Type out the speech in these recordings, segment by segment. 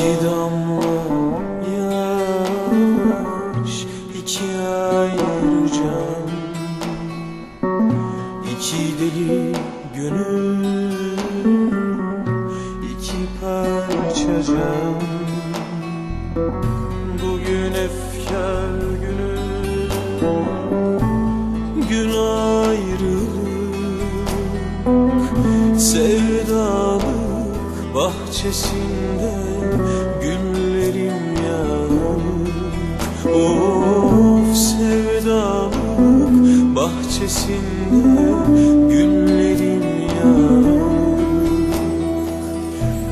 İki damla yaş iki ayrı can İki deli gönül iki parça can. Bugün efkar günü Gün ayrılık. Sevdalık bahçesinde bahçesinde Günlerim yanır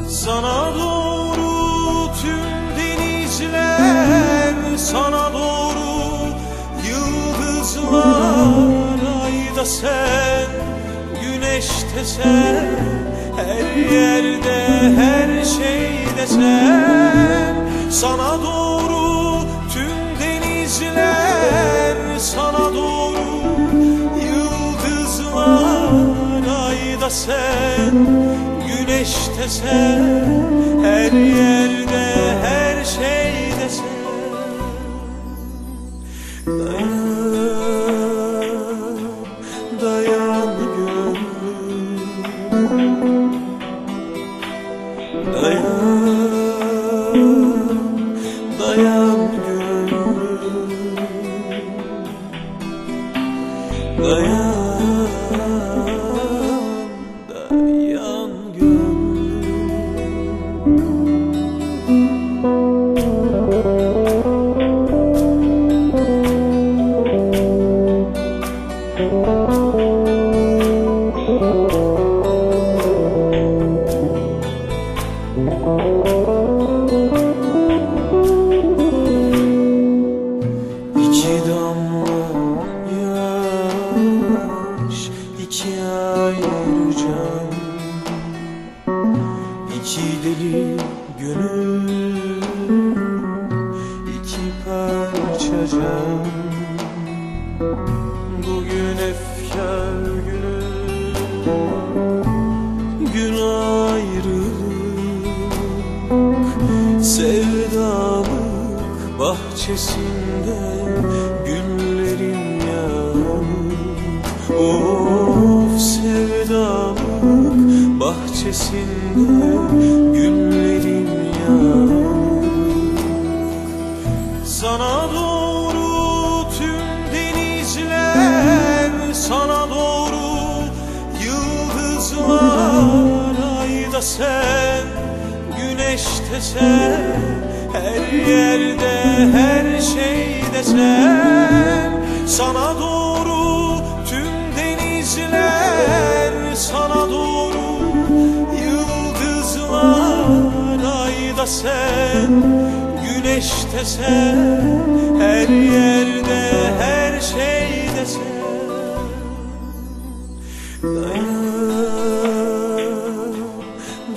Sana doğru tüm denizler Sana doğru yıldızlar. Ayda sen, güneşte sen Her yerde, her şeyde sen. Sana doğru Ayda sen, güneşte sen Her yerde, her şeyde sen Dayan, dayan gönlüm Dayan, dayan gönlüm. Dayan, İki deli gönül iki parça can. Bugün efkar günü Gün ayrılık. Sevdalık bahçesinde Günlerim yanır Of bahçesinde Günlerim yanır sana doğru tüm denizler Sana doğru yıldızlar. Ayda sen, güneşte sen Her yerde, her şeyde sen sen, güneşte sen Her yerde, her şeyde sen Dayan,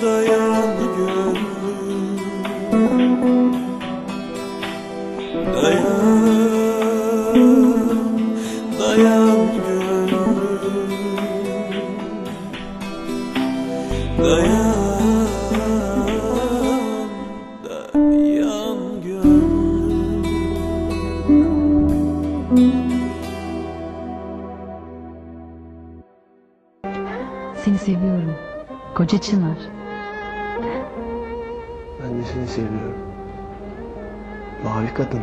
dayan gönlüm. Dayan, dayan gönlüm. Dayan, Seni seviyorum. Koca Çınar. Ben de seni seviyorum. Mavi kadın.